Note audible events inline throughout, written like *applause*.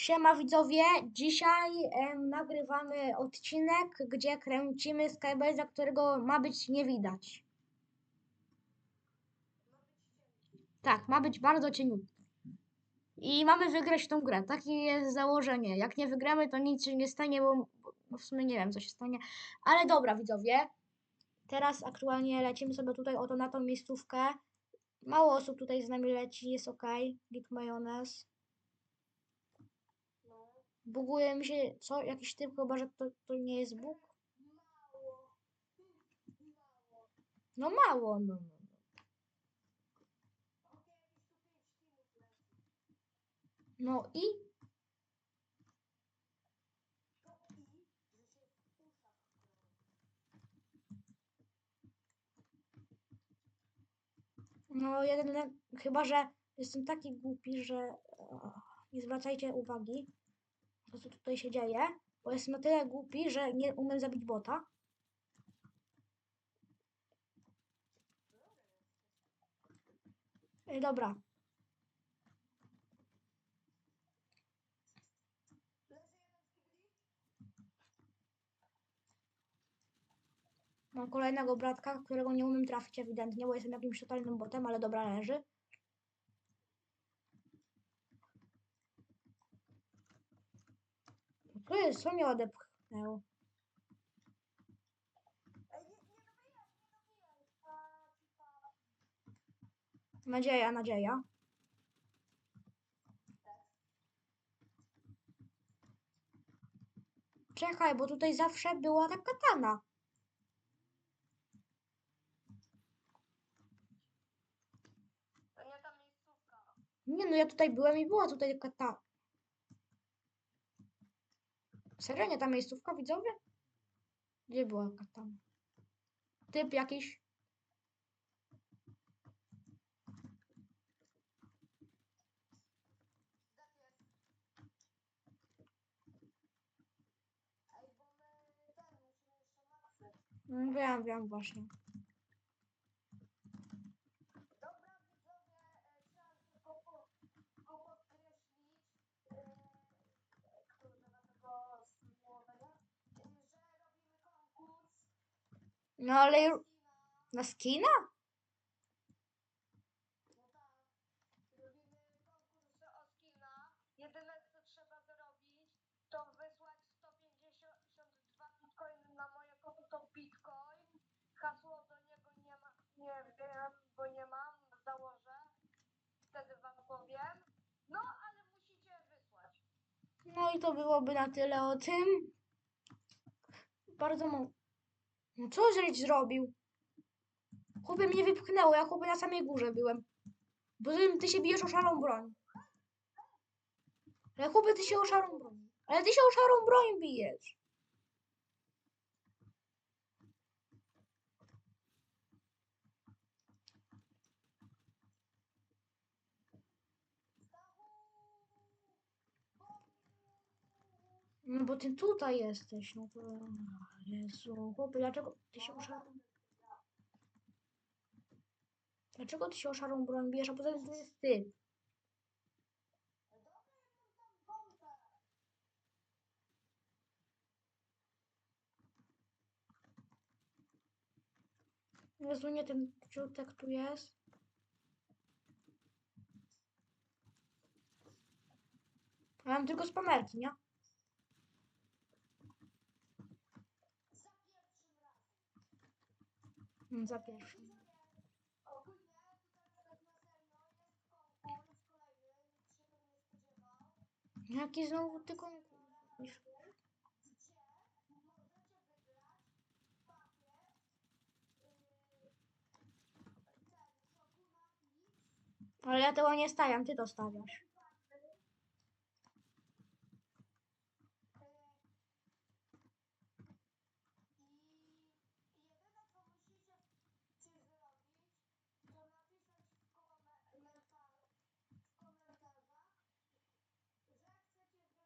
Siema widzowie, dzisiaj nagrywamy odcinek, gdzie kręcimy Skybase'a, którego ma być nie widać. Tak, ma być bardzo cieniutki. I mamy wygrać tą grę, takie jest założenie. Jak nie wygramy, to nic się nie stanie, bo bo w sumie nie wiem, co się stanie. Ale dobra widzowie, teraz aktualnie lecimy sobie tutaj oto na tą miejscówkę. Mało osób tutaj z nami leci, jest ok. Git majonez. Buguje mi się, co? Jakiś typ, chyba że to, to nie jest bug? No mało, no. no. No i? No jeden, chyba że jestem taki głupi, że ach, nie zwracajcie uwagi, to co tutaj się dzieje, bo jestem na tyle głupi, że nie umiem zabić bota. Ej, dobra. Mam kolejnego bratka, którego nie umiem trafić ewidentnie, bo jestem jakimś totalnym botem, ale dobra, leży. Co jest? Co mnie odepchnęło? Nadzieja, nadzieja. Czekaj, bo tutaj zawsze była ta katana. Nie no, ja tutaj byłem i była tutaj katana. Serio, nie ta miejscówka, widzowie? Gdzie była katana? Typ jakiś? Mm, Wiem, wiem właśnie. Dobra, widzowie, e, chciałem tylko po, po podkreślić, e, kurde, na tego streamowania, e, że robimy konkurs No ale ju- skina. na skina? No tak, robimy konkurs o skina. Jedyne co trzeba zrobić, to wysłać 152 bitcoiny na moje konto bitcoin. Hasło do niego nie ma, nie wiem, bo nie mam, założę. Wtedy wam powiem. No, ale musicie wysłać. No i to byłoby na tyle o tym. Bardzo mało. No co żeś zrobił? Chłopie mnie wypchnęło, ja chłopie na samej górze byłem. Bo ty, się bijesz o szarą broń. Ale chłopie, ty się o szarą broń. Ale ty się o szarą broń bijesz. No bo ty tutaj jesteś, no to... Jezu, chłopie, dlaczego ty się o szarą... Dlaczego ty się o szarą broń bijesz, a poza tym to jest ty? Jezu, nie ten ciutek tu jest. Ja mam tylko spamerki, nie? Mm, Za pierwszym. Ogólnie tutaj tak na serio jest konkurs kolejny, nikt się tego nie spodziewał. Jaki znowu ty konkurs? gdzie możecie wygrać pakiet yy, ten Shokuna X Ale ja tego nie stawiam, ty to stawiasz. i jedyne co musicie czy zrobić, to napisać w, komentar w komentarzach, że chcecie zdobyć, zdobyć skina i ten.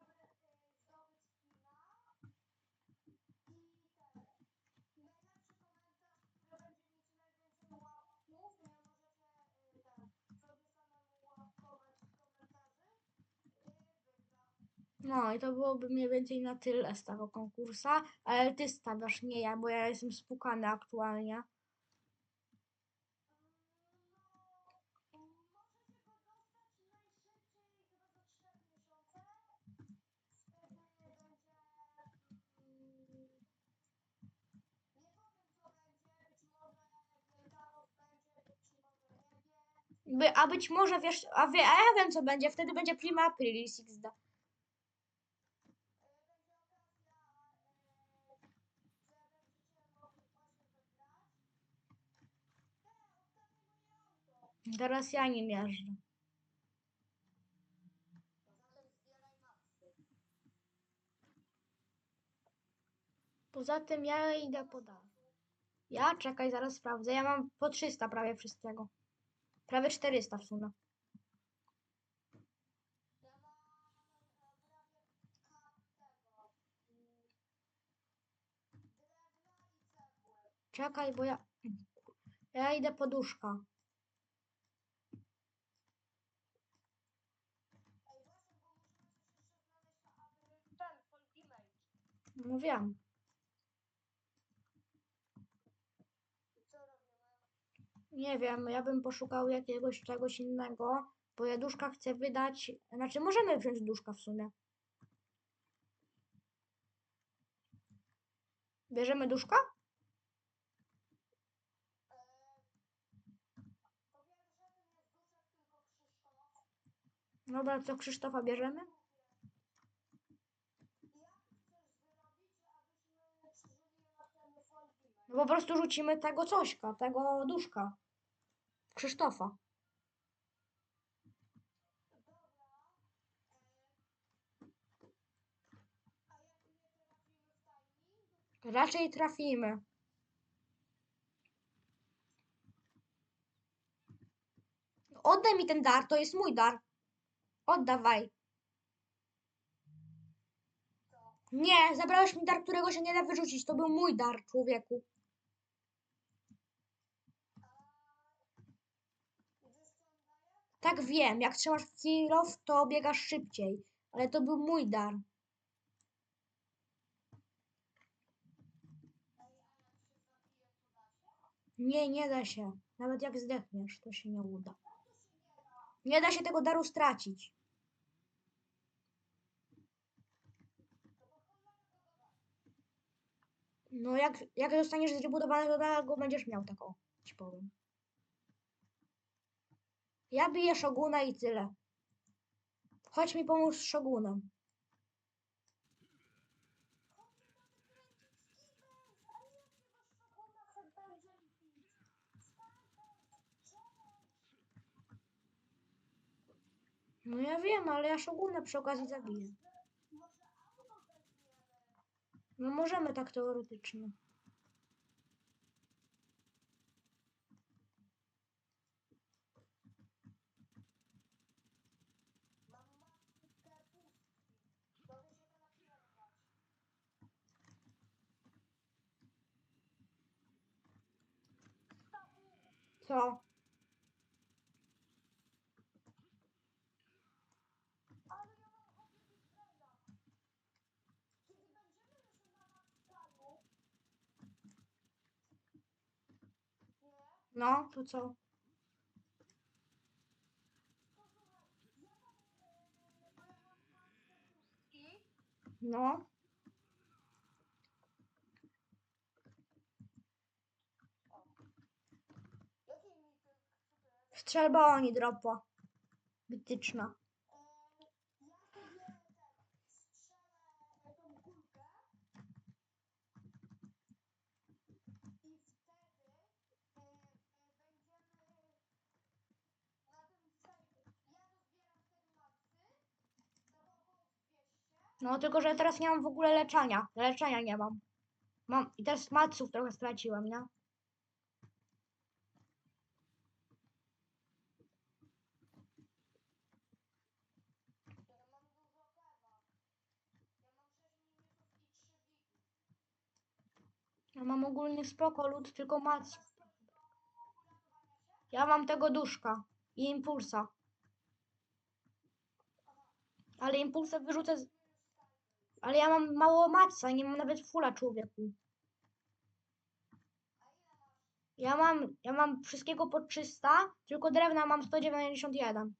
Najlepszy komentarz, który będzie mieć najwięcej łapków, nie możecie y, ten, sobie samemu łapkować w komentarzach. No i to byłoby mniej więcej na tyle z tego konkursa, ale ty stawiasz, nie ja, bo ja jestem spukany aktualnie. By, a być może wiesz, a, wie, a ja wiem co będzie, wtedy będzie Prima Aprilis XD. Teraz ja nim jeżdżę. Poza tym ja idę po dach. Ja czekaj, zaraz sprawdzę. Ja mam po 300 prawie wszystkiego. Prawie 400 w sumie. Czekaj, bo ja. Ja idę poduszka. Robimy? Nie wiem, ja bym poszukał jakiegoś czegoś innego, bo ja duszka chcę wydać. Znaczy, możemy wziąć duszka w sumie. Bierzemy duszka? Dobra, co Krzysztofa bierzemy? Po prostu rzucimy tego cośka, tego duszka. Krzysztofa. Raczej trafimy. Oddaj mi ten dar, to jest mój dar. Oddawaj. Nie, zabrałeś mi dar, którego się nie da wyrzucić. To był mój dar, człowieku. Tak wiem, jak trzymasz kilof, to biegasz szybciej. Ale to był mój dar. Nie, nie da się. Nawet jak zdechniesz, to się nie uda. Nie da się tego daru stracić. No jak, jak zostaniesz zrebudowany, to dalej go będziesz miał taką, ci powiem. Ja biję Szoguna i tyle. Chodź mi pomóż z Szogunem. No ja wiem, ale ja Szoguna przy okazji zabiję. No możemy tak teoretycznie. Co? No, to co? No. jaki mi ten Strzelba oni dropa. Wytyczna. Ja sobie ten strzelę tą kulkę i wtedy e, e, będziemy na tym sejdzie. Ja dozbieram wtedy maksy, to było 200. No, tylko że teraz nie mam w ogóle leczenia. Leczenia nie mam. Mam. I teraz maców trochę straciłem, nie? Ja mam dużo pewa. Ja mam 6 minutów i 3 bity. Mam ogólnie spoko lód, tylko mac. Ja mam tego duszka i impulsa. Ale impulsa wyrzucę. Z... Ale ja mam mało matca, nie mam nawet fula człowieku. Ja mam, ja mam wszystkiego po 300, tylko drewna mam 191.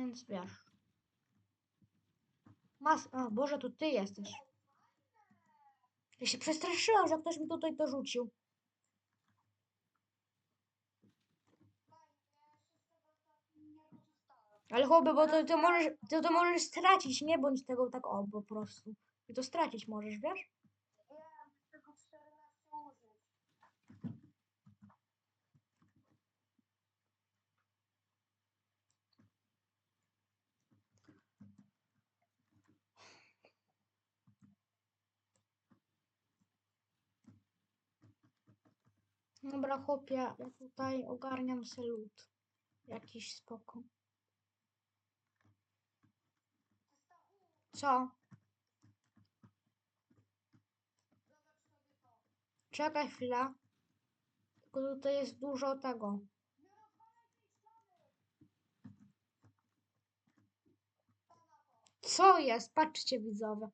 Więc wiesz. Mas... O Boże, to ty jesteś. Ja się przestraszyłam, że ktoś mi tutaj to rzucił. Ale chłopie, bo to, to, możesz, to, to możesz stracić, nie bądź tego tak o, po prostu. I to stracić możesz, wiesz? Dobra, chłopie, ja tutaj ogarniam se lód. Jakiś spoko. Co? Czekaj chwilę. Tylko tutaj jest dużo tego. Co jest? Patrzcie widzowie.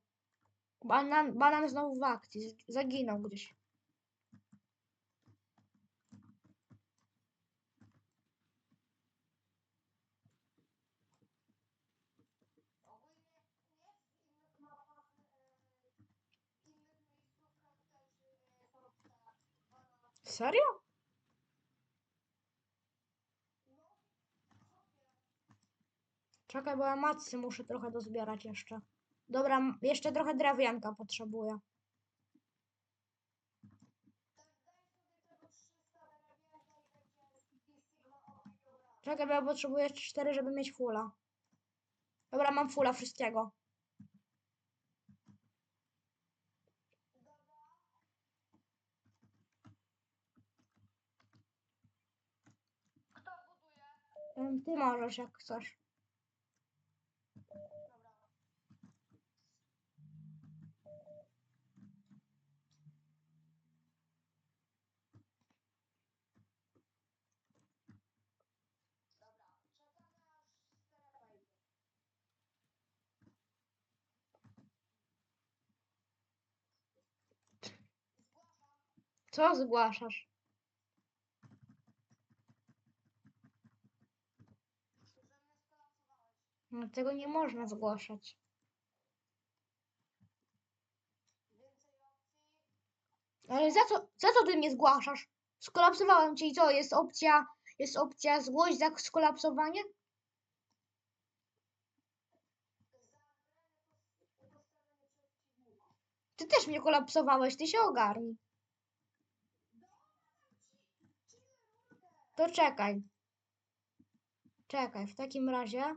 Banan, banan znowu w akcji. Zaginął gdzieś. Ogólnie jest w innych mapach, e, w innych miejscówkach też e, są te banana. Serio? Czekaj, bo ja macy muszę trochę dozbierać jeszcze. Dobra, jeszcze trochę drewienka potrzebuję. Daj sobie tego 300 drewnianka i będzie City Sigma obligowana. Czekaj, bo ja potrzebuję jeszcze 4, żeby mieć fulla. Dobra, mam fulla wszystkiego. Ty możesz, jak chcesz. Co zgłaszasz? że mnie skolapsowałeś. No, tego nie można zgłaszać. Ale za co, za co ty mnie zgłaszasz? Skolapsowałem cię i co? Jest opcja, jest opcja zgłoś za skolapsowanie? Ty też mnie kolapsowałeś, ty się ogarnij. To czekaj. Czekaj, w takim razie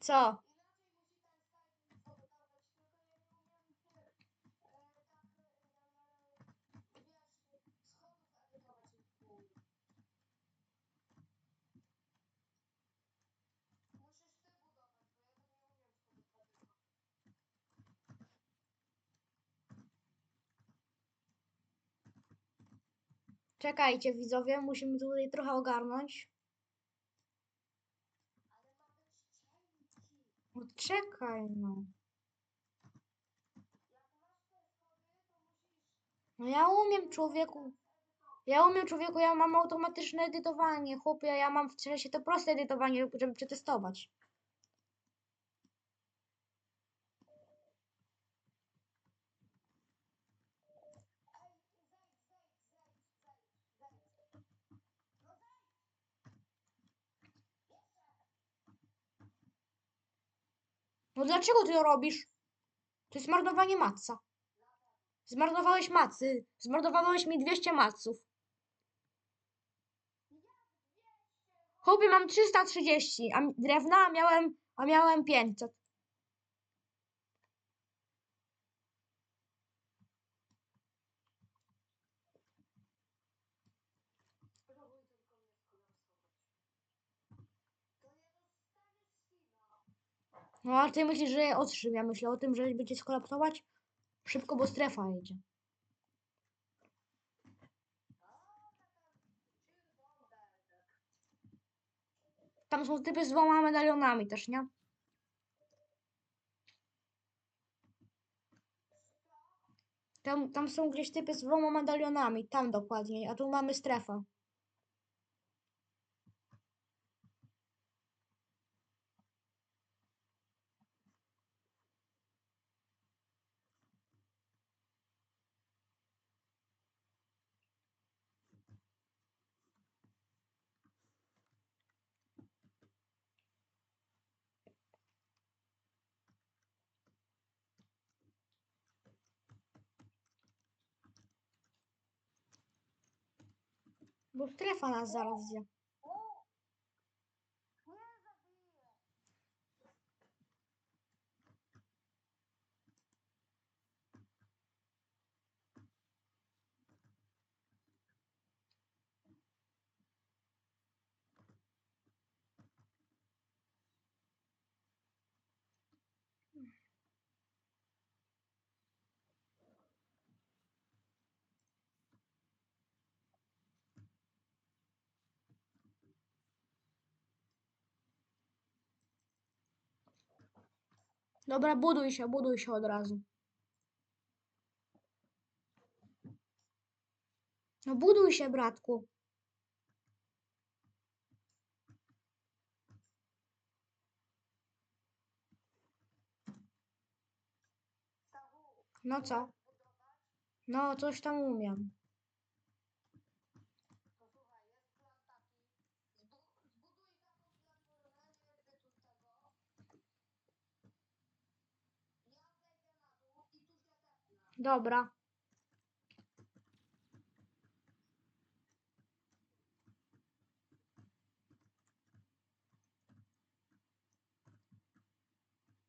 edytować. Czekajcie widzowie, musimy tutaj trochę ogarnąć. Ale ma być cienki. No, czekaj no. No ja umiem człowieku. Ja umiem człowieku, ja mam automatyczne edytowanie, chłopie, ja mam w sensie to proste edytowanie, żeby przetestować. No dlaczego ty to robisz? To jest marnowanie matca. Zmarnowałeś macy. Zmarnowałeś mi 200 maców. Chłopie, mam 330, a drewna miałem, a miałem 500. Próbuj tylko mnie skolapsować. To nie dostaniesz skina. No a ty myślisz, że o czym ja myślę? O tym, że będzie skolapsować? Szybko, bo strefa jedzie. Tam są typy z dwoma medalionami też, nie? Tam, tam są gdzieś typy z dwoma medalionami, tam dokładnie, a tu mamy strefę. Bo strefa nas zaraz zje. Dobra, buduj się, buduj się od razu. No buduj się, bratku. No co? No, coś tam umiem. To słuchaj, jest plan taki. Zbu- zbuduj taką platformę, nie jakby tu tego. Ja zejdę na dół i tu się tepnę. Dobra.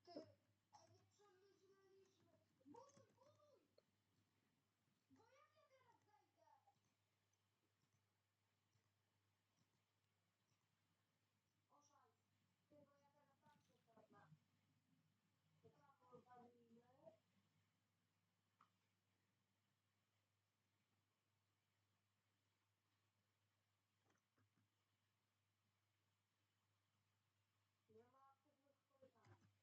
Ty, ej, nie przemyśleliśmy. Buduj, buduj! Bo ja nie teraz zejdę. Oszaj. Ty, bo ja teraz tam się tepnę. I tam rozwalimy. Nie ma aktywnych pytań. Dobra. Top 5. No wiem. Teraz na pewno medaliarze.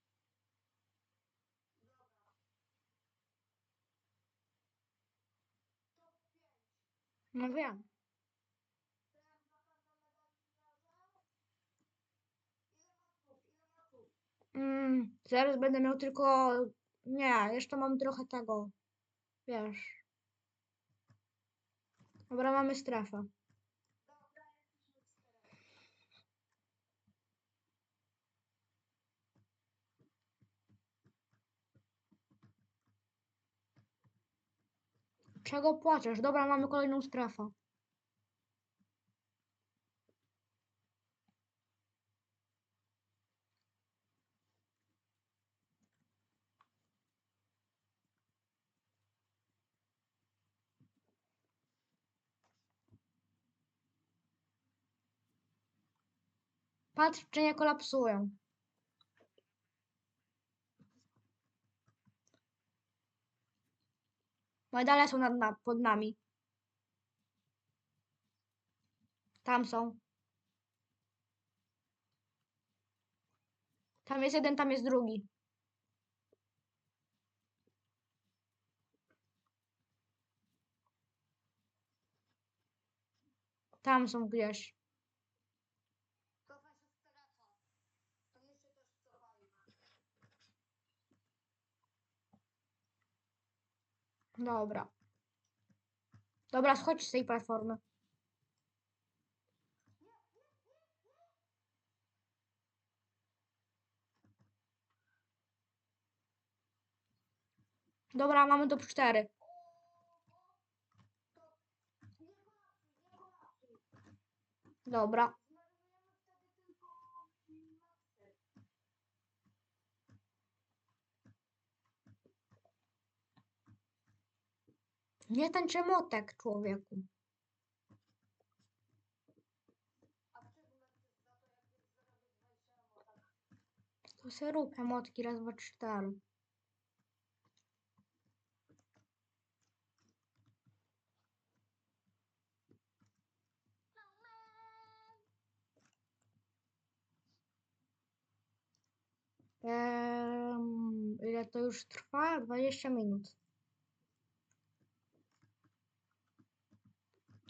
Ile maców? Ile maców? Mm, zaraz będę miał tylko... Nie, jeszcze mam trochę tego. Wiesz. Dobra, mamy strefę. Czego płaczesz? Dobra, mamy kolejną strefę. Patrz, czy nie kolapsują. Medale są nad, na, pod nami. Tam są. Tam jest jeden, tam jest drugi. Tam są gdzieś. Cofa się strefa. To my się też cofajmy. Dobra. Dobra, schodź z tej platformy. Dobra, mamy top 4. Dobra. Nie ten czemotek, człowieku. To se rób emotki raz, dwa, cztery. Em, ile to już trwa? 20 minut.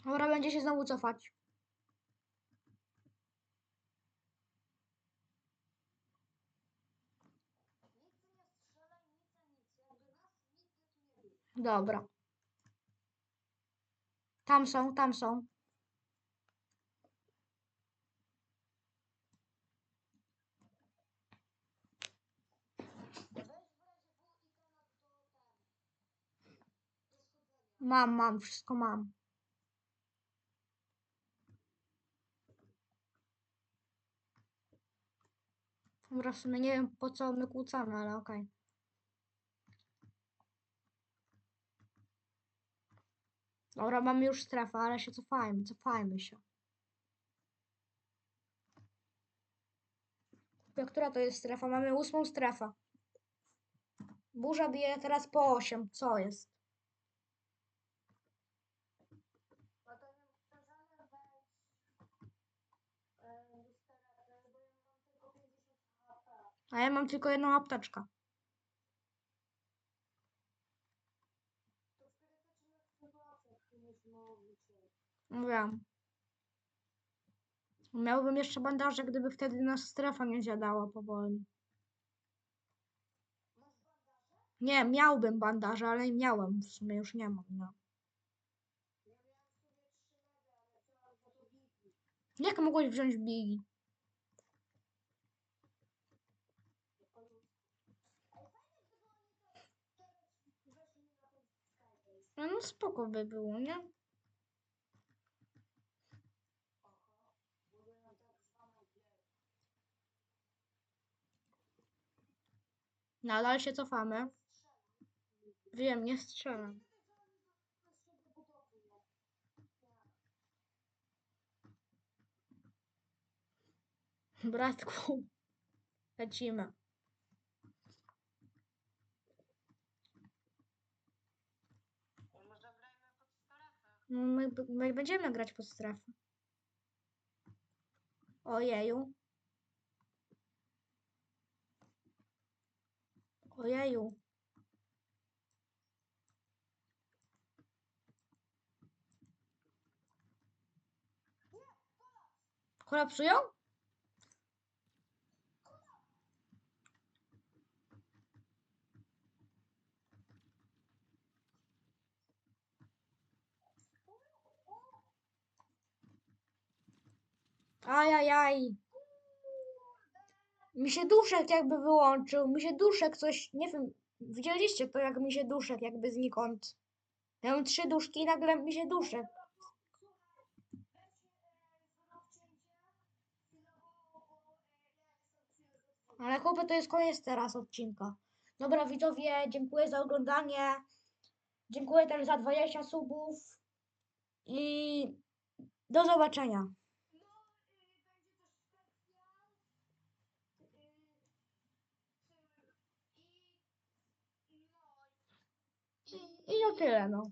Dobra, będzie się znowu cofać. Dobra. Tam są, tam są. Mam, mam, wszystko mam. Dobra, w sumie nie wiem po co my kłócamy, ale okej. Dobra, mamy już strefę, ale się cofajmy, cofajmy się. Kupia, która to jest strefa? Mamy ósmą strefę. Burza bije teraz po 8. Co jest? No to nie możemy wejść e, do strefy, bo ja mam tylko 50 HP. A ja mam tylko jedną apteczkę. To w krytycznych sytuacjach tu nie mówicie. Mówiłam. Miałbym jeszcze bandaże, gdyby wtedy nas strefa nie zjadała powoli. Nie, miałbym bandaże, ale nie miałem. W sumie już nie mam. No. Ja miałem w sobie 3 medy, ale chciałam za to bigi. Jak mogłeś wziąć bigi? Ej, fajnie gdyby oni teraz, teraz weszli na ten Skybase. No, no spoko by było, nie? Nadal się cofamy. Wiem, nie strzelam. Bratku, *laughs* lecimy. Może grajmy pod strefę. No, my, my będziemy grać pod strefę. Ojeju. Ojeju. Kolapsują? Ajajaj. Mi się duszek jakby wyłączył. Mi się duszek coś, nie wiem, widzieliście to jak mi się duszek jakby znikąd. Ja mam trzy duszki i nagle mi się duszek. Ale chłopie, to jest koniec teraz odcinka. Dobra widzowie, dziękuję za oglądanie. Dziękuję też za 20 subów. I do zobaczenia. No, y, będzie też specjal. Y, y, I no. I, o tyle, no.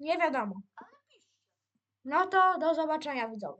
Nie wiadomo. No to do zobaczenia widzowie.